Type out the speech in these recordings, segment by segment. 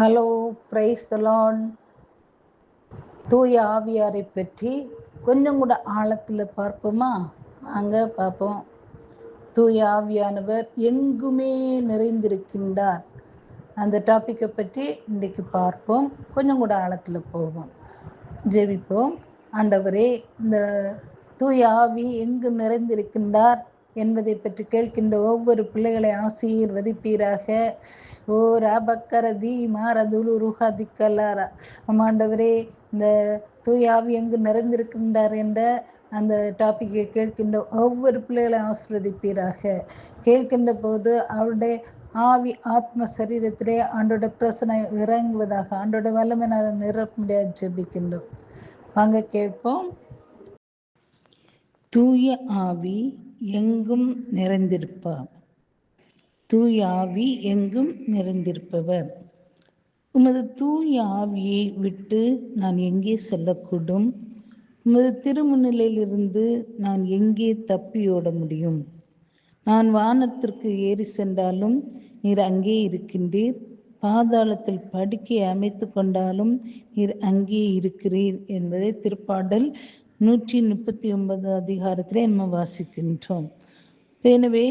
Hello price தலான் தூய ஆவியாரை பற்றி கொஞ்சம் கூட ஆழத்தில் பார்ப்போமா? அங்கே பார்ப்போம். தூய ஆவியானவர் எங்குமே நிறைந்திருக்கின்றார். அந்த டாப்பிக்கை பற்றி இன்றைக்கு பார்ப்போம். கொஞ்சம் கூட ஆழத்தில் போவோம். ஜெபிப்போம். ஆண்டவரே இந்த தூய ஆவி எங்கும் நிறைந்திருக்கின்றார்? என்பதை பற்றி கேட்கின்ற ஒவ்வொரு பிள்ளைகளை ஆசீர்வதிப்பீராக. ஓ ராபக்கர தி மாரதுலு ருஹாதி கல்லாரா ஆண்டவரே இந்த தூயாவி எங்கு நிறைந்திருக்கின்றார் என்ற அந்த டாப்பிக்கை கேட்கின்ற ஒவ்வொரு பிள்ளைகளை ஆசிர்வதிப்பீராக. கேட்கின்ற போது அவருடைய ஆவி ஆத்ம சரீரத்திலே ஆண்டோட பிரசனை இறங்குவதாக ஆண்டோட வல்லமை நான் முடியாது ஜெபிக்கின்றோம். வாங்க கேட்போம். தூய ஆவி எங்கும் நிறைந்திருப்பார் தூய ஆவி எங்கும் நிறைந்திருப்பவர். உமது தூய ஆவியை விட்டு நான் எங்கே செல்லக்கூடும்? உமது திருமுன்னிலையிலிருந்து நான் எங்கே தப்பியோட முடியும்? நான் வானத்திற்கு ஏறி சென்றாலும் நீர் அங்கே இருக்கின்றீர். பாதாளத்தில் படுக்கை அமைத்து கொண்டாலும் நீர் அங்கே இருக்கிறீர் என்பதை திருப்பாடல். நூற்றி முப்பத்தி ஒன்பது அதிகாரத்திலே நம்ம வாசிக்கின்றோம். எனவே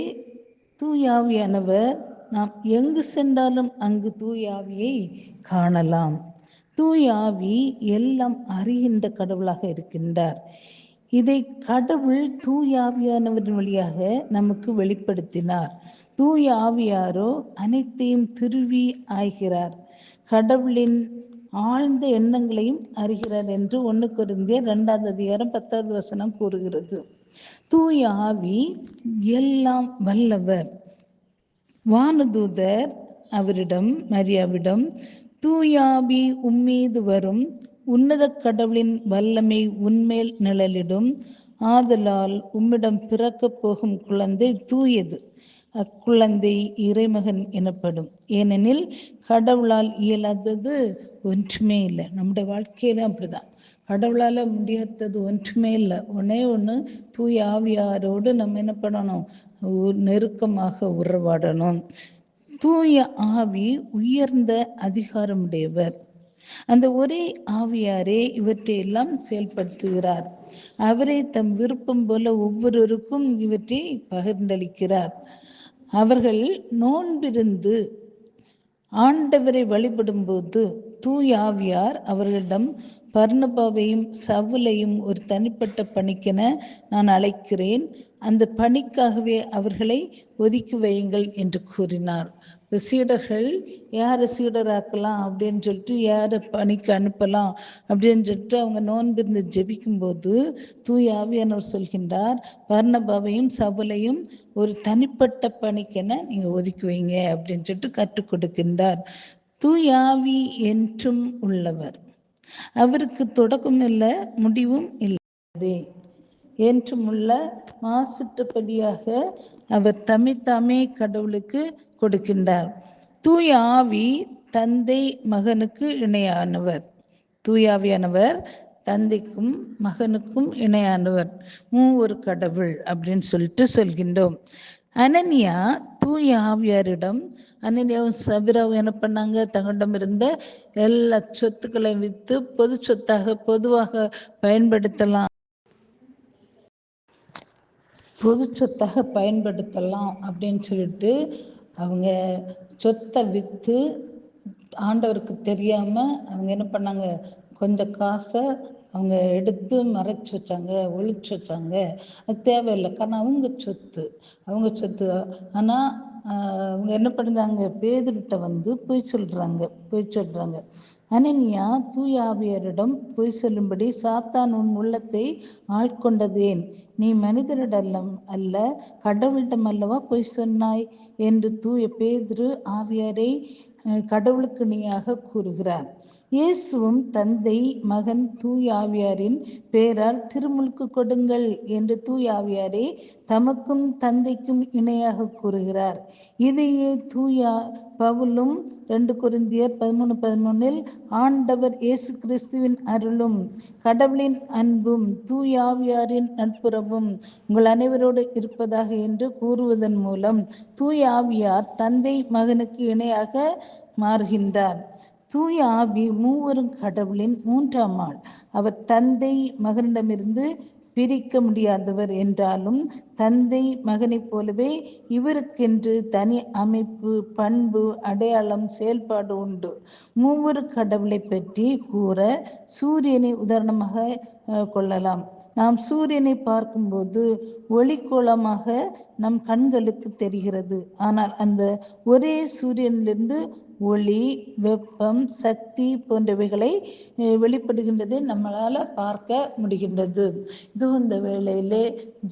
தூயாவியானவர் நாம் எங்கு சென்றாலும் அங்கு தூயாவியை காணலாம். தூயாவி எல்லாம் அறிகின்ற கடவுளாக இருக்கின்றார். இதை கடவுள் தூயாவியானவரின் வழியாக நமக்கு வெளிப்படுத்தினார். தூய ஆவியாரோ அனைத்தையும் திருவி ஆகிறார் கடவுளின் ஆழ்ந்த எண்ணங்களையும் அறிகிறார் என்று ஒன்று குருந்திய ரெண்டாவது அதிகாரம் பத்தாவது வசனம் கூறுகிறது. தூய ஆவி எல்லாம் வல்லவர். வானதூதர் அவரிடம் மரியாவிடம் தூயாவி உம்மீது வரும் உன்னத கடவுளின் வல்லமை உன்மேல் நிழலிடும் ஆதலால் உம்மிடம் பிறக்கப் போகும் குழந்தை தூயது. அக்குழந்தை இறைமகன் எனப்படும். ஏனெனில் கடவுளால் இயலாதது ஒன்றுமே இல்லை. நம்முடைய வாழ்க்கையில அப்படிதான். கடவுளால் முடியாதது ஒன்றுமே இல்லை. ஒன்னே ஒன்று தூய ஆவியாரோடு நம்ம என்ன பண்ணணும்? நெருக்கமாக உறவாடணும். தூய ஆவி உயர்ந்த அதிகாரமுடையவர். அந்த ஒரே ஆவியாரே இவற்றையெல்லாம் செயல்படுத்துகிறார். அவரே தம் விருப்பம் போல ஒவ்வொருவருக்கும் இவற்றை பகிர்ந்தளிக்கிறார். அவர்கள் நோன்பிருந்து ஆண்டவரை வழிபடும் போது அவர்களிடம் பர்ணபாவையும் சவுலையும் ஒரு தனிப்பட்ட பணிக்கென நான் அழைக்கிறேன். அந்த பணிக்காகவே அவர்களை ஒதுக்கி வையுங்கள் என்று கூறினார். சீடர்கள் யாரை சீடராக்கலாம் அப்படின்னு சொல்லிட்டு யாரை பணிக்கு அனுப்பலாம் அப்படின்னு சொல்லிட்டு அவங்க நோன்பிருந்து ஜெபிக்கும்போது போது தூய் ஆவியானவர் சொல்கின்றார் வர்ணபாவையும் சபலையும் ஒரு தனிப்பட்ட பணிக்கென நீங்கள் ஒதுக்கி வைங்க அப்படின்னு சொல்லிட்டு கற்றுக் கொடுக்கின்றார். தூயாவி என்றும் உள்ளவர். அவருக்கு தொடக்கம் இல்லை முடிவும் இல்லை. என்றும் உள்ள அவர் தம்மைத்தாமே கடவுளுக்கு கொடுக்கின்றார். தூய ஆவி தந்தை மகனுக்கு இணையானவர். தூயாவியானவர் தந்தைக்கும் மகனுக்கும் இணையானவர். மூ ஒரு கடவுள் அப்படின்னு சொல்லிட்டு சொல்கின்றோம். அனன்யா தூய ஆவியாரிடம் அனன்யாவும் சபிராவும் என்ன பண்ணாங்க? தங்களிடம் இருந்த எல்லா சொத்துக்களையும் விற்று பொது சொத்தாக பொதுவாக பயன்படுத்தலாம். பொது சொத்தாக பயன்படுத்தலாம் அப்படின்னு சொல்லிட்டு அவங்க சொத்தை விற்று ஆண்டவருக்கு தெரியாமல் அவங்க என்ன பண்ணாங்க? கொஞ்சம் காசை அவங்க எடுத்து மறைச்சு வச்சாங்க ஒழிச்சு வச்சாங்க. அது தேவையில்லை. காரணம் அவங்க சொத்து. அவங்க சொத்து. ஆனால் அவங்க என்ன பண்ணுறாங்க பேதுகிட்ட வந்து பொய் சொல்கிறாங்க பொய் சொல்கிறாங்க அனன்யா தூய ஆவியரிடம் பொய் சொல்லும்படி சாத்தான் உன் உள்ளத்தை ஆட்கொண்டதேன் நீ மனிதரிடம் அல்ல கடவுளிடம் அல்லவா பொய் சொன்னாய்? என்று தூய பேதுரு ஆவியாரை கடவுளுக்கு நீயாக கூறுகிறார். இயேசுவும் தந்தை மகன் தூயாவியாரின் பேரால் திருமுழுக்கு கொடுங்கள் என்று தூயாவியாரே தமக்கும் தந்தைக்கும் இணையாக கூறுகிறார். இதையே தூயா பவுலும் ரெண்டு குருந்தியர் பதிமூணு பதிமூணில் ஆண்டவர் இயேசு கிறிஸ்துவின் அருளும் கடவுளின் அன்பும் தூயாவியாரின் நட்புறவும் உங்கள் அனைவரோடு இருப்பதாக என்று கூறுவதன் மூலம் தூயாவியார் தந்தை மகனுக்கு இணையாக மாறுகின்றார். தூய ஆவி மூவரும் கடவுளின் மூன்றாம் ஆள். அவர் தந்தை மகனிடமிருந்து பிரிக்க முடியாதவர் என்றாலும் தந்தை மகனைப் போலவே இவருக்கென்று தனி அமைப்பு பண்பு அடையாளம் செயல்பாடு உண்டு. மூவரு கடவுளை பற்றி கூற சூரியனை உதாரணமாக கொள்ளலாம். நாம் சூரியனை பார்க்கும்போது ஒளிக்கோளமாக நம் கண்களுக்கு தெரிகிறது. ஆனால் அந்த ஒரே சூரியனிலிருந்து ஒளி வெப்பம் சக்தி போன்றவைகளை வெளிப்படுகின்றதை நம்மளால் பார்க்க முடிகின்றது. இது இந்த வேளையிலே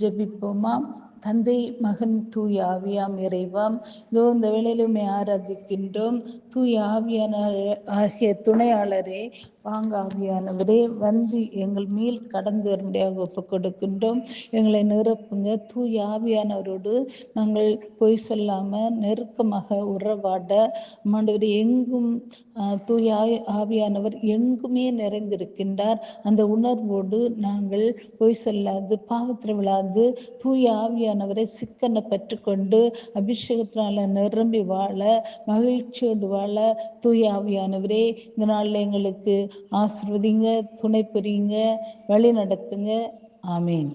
ஜெபிப்போமா? தந்தை மகன் தூய் ஆவியாம் இறைவாம். இதோ இந்த வேளையிலுமே ஆராதிக்கின்றோம். தூய் ஆவியான ஆகிய துணையாளரே வாங்க ஆவியானவரே வந்து எங்கள் மேல் கடந்து வரும்படியாக ஒப்பு கொடுக்கின்றோம் எங்களை நிரப்புங்க. தூய் ஆவியானவரோடு நாங்கள் பொய் சொல்லாமல் நெருக்கமாக உறவாட. மாண்டவர் எங்கும் தூய் ஆவியானவர் எங்குமே நிறைந்திருக்கின்றார். அந்த உணர்வோடு நாங்கள் பொய் சொல்லாது பாவத்தில் விழாது தூய் ஆவியானவரை சிக்கனை பெற்றுக்கொண்டு அபிஷேகத்தினால நிரம்பி வாழ மகிழ்ச்சியோடு வாழ தூய் ஆவியானவரே இந்த நாளில் எங்களுக்கு ஆசிர்வதிங்க துணை புரியுங்க வழி நடத்துங்க. ஆமீன்.